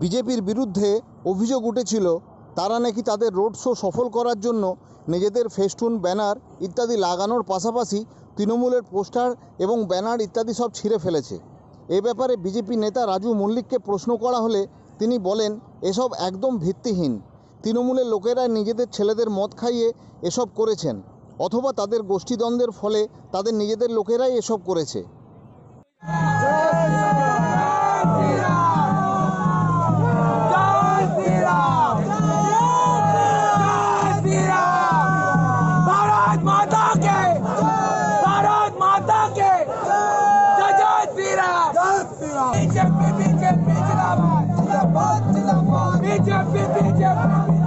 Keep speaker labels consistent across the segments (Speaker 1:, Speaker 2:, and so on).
Speaker 1: বিজেপির বিরুদ্ধে অভিযোগ উঠেছিল, তারা নাকি তাদের রোড শো সফল করার জন্য নিজেদের ফেস্টুন, ব্যানার ইত্যাদি লাগানোর পাশাপাশি তৃণমূলের পোস্টার এবং ব্যানার ইত্যাদি সব ছিঁড়ে ফেলেছে। এ ব্যাপারে বিজেপি নেতা রাজু মল্লিককে প্রশ্ন করা হলে তিনি বলেন, এসব একদম ভিত্তিহীন। তৃণমূলের লোকেরা নিজেদের ছেলেদের মদ খাইয়ে এসব করেছেন, অথবা তাদের গোষ্ঠীদ্বন্দ্বের ফলে তাদের নিজেদের লোকেরাই এসব করেছে।
Speaker 2: भारत माता के भारत माता के जगत पीरा बीजेपी बीजेपी बीजेपी बीजेपी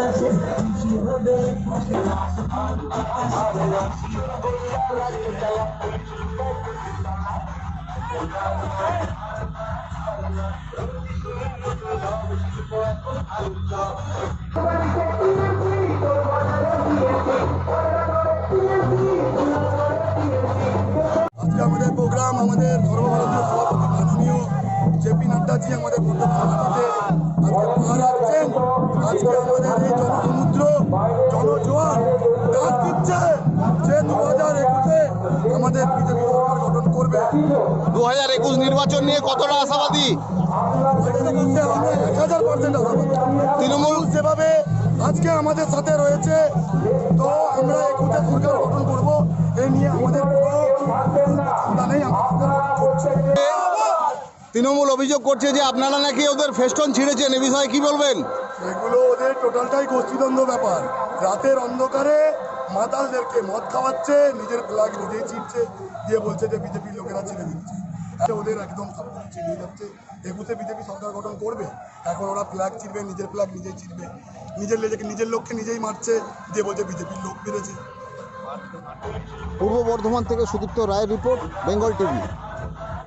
Speaker 3: আজকে আমাদের সর্বভারতীয় সভাপতি মাননীয় জেপি নাড্ডাজি আমাদের পূর্বভারতীতে আজকে পাহাড় রাখছেন। আজকে আমাদের এই জনসমুদ্র জনজোয়ার ডাক দিচ্ছে যে দু হাজার একুশে আমাদের বিজেপি সরকার গঠন করবে।
Speaker 1: দু হাজার একুশ নির্বাচন নিয়ে কতটা আশাবাদী?
Speaker 3: আমরা এক হাজার পার্সেন্ট আশাবাদী। তৃণমূল যেভাবে আজকে আমাদের সাথে রয়েছে তো আমরা একুশে সরকার গঠন করব এই নিয়ে আমাদের
Speaker 1: তৃণমূল অভিযোগ করছে যে আপনারা নাকি ওদের ফেস্টন ছিঁড়েছেন, এ বিষয়ে কি বলবেন?
Speaker 3: এগুলো ওদের টোটালটাই গোষ্ঠীদ্বন্দ্ব ব্যাপার। রাতের অন্ধকারে মাতালদেরকে মদ খাওয়াচ্ছে, নিজের ফ্ল্যাগ নিজেই ছিটছে দিয়ে বলছে যে বিজেপির লোকেরা ছিঁড়ে দিচ্ছে। এটা ওদের একদম সব ছিনিয়ে যাচ্ছে। একুশে বিজেপি সরকার গঠন করবে, এখন ওরা ফ্ল্যাগ ছিঁড়বে, নিজের ফ্ল্যাগ নিজেই ছিঁড়বে। নিজের নিজের লোককে নিজেই মারছে, দিয়ে বলছে বিজেপির লোক বেড়েছে
Speaker 1: পূর্ব বর্ধমান থেকে সুদীপ্ত রায়ের রিপোর্ট বেঙ্গল টিভি।